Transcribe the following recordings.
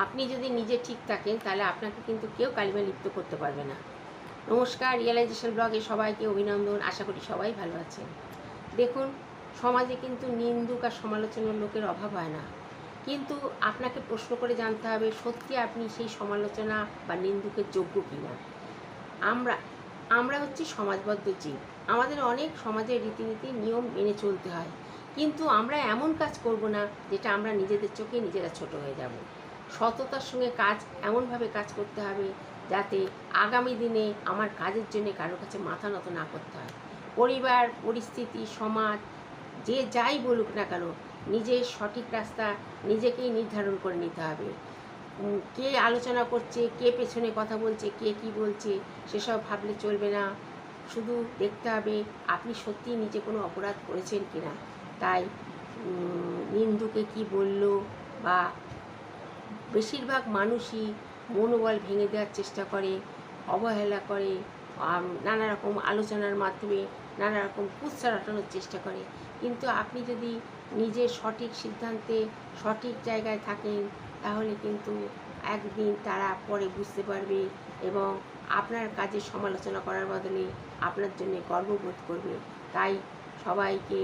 আপনি যদি নিজে ঠিক থাকেন, তাহলে আপনাকে কিন্তু কেউ কালিমা লিপ্ত করতে পারবে না। নমস্কার, রিয়েলাইজেশন ব্লগে সবাইকে অভিনন্দন। আশা করি সবাই ভালো আছেন। দেখুন, সমাজে কিন্তু নিন্দুক আর সমালোচনার লোকের অভাব হয় না। কিন্তু আপনাকে প্রশ্ন করে জানতে হবে, সত্যি আপনি সেই সমালোচনা বা নিন্দুকের যোগ্য কিনা? আমরা আমরা হচ্ছি সমাজবদ্ধ জীব। আমাদের অনেক সমাজের রীতিনীতি, নিয়ম মেনে চলতে হয়। কিন্তু আমরা এমন কাজ করব না, যেটা আমরা নিজেদের চোখে নিজেরা ছোট হয়ে যাব। সততার সঙ্গে কাজ, এমনভাবে কাজ করতে হবে যাতে আগামী দিনে আমার কাজের জন্য কারোর কাছে মাথা নত না করতে হয়। পরিবার, পরিস্থিতি, সমাজ, যে যাই বলুক না কেন, নিজের সঠিক রাস্তা নিজেকেই নির্ধারণ করে নিতে হবে। কে আলোচনা করছে, কে পেছনে কথা বলছে, কে কি বলছে, সেসব ভাবলে চলবে না। শুধু দেখতে হবে আপনি সত্যিই নিজে কোনো অপরাধ করেছেন কিনা। তাই নিন্দুকে কি বলল বা বেশিরভাগ মানুষই মনোবল ভেঙে দেওয়ার চেষ্টা করে, অবহেলা করে নানা রকম আলোচনার মাধ্যমে নানা রকম কুৎসা রটানোর চেষ্টা করে। কিন্তু আপনি যদি নিজের সঠিক সিদ্ধান্তে সঠিক জায়গায় থাকেন, তাহলে কিন্তু একদিন তারা পরে বুঝতে পারবে এবং আপনার কাজের সমালোচনা করার বদলে আপনার জন্য গর্ববোধ করবে। তাই সবাইকে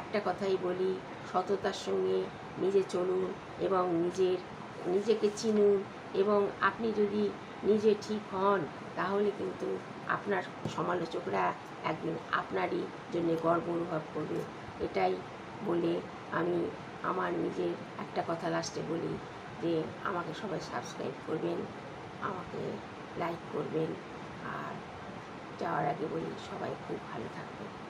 একটা কথাই বলি, সততার সঙ্গে নিজে চলুন এবং নিজের নিজেকে চিনুন এবং আপনি যদি নিজে ঠিক হন, তাহলে কিন্তু আপনার সমালোচকরা একদিন আপনারই জন্য গর্ব অনুভব করবে। এটাই বলে আমি আমার নিজের একটা কথা লাস্টে বলি যে, আমাকে সবাই সাবস্ক্রাইব করবেন, আমাকে লাইক করবেন। আর যাওয়ার আগে বলি, সবাই খুব ভালো থাকবেন।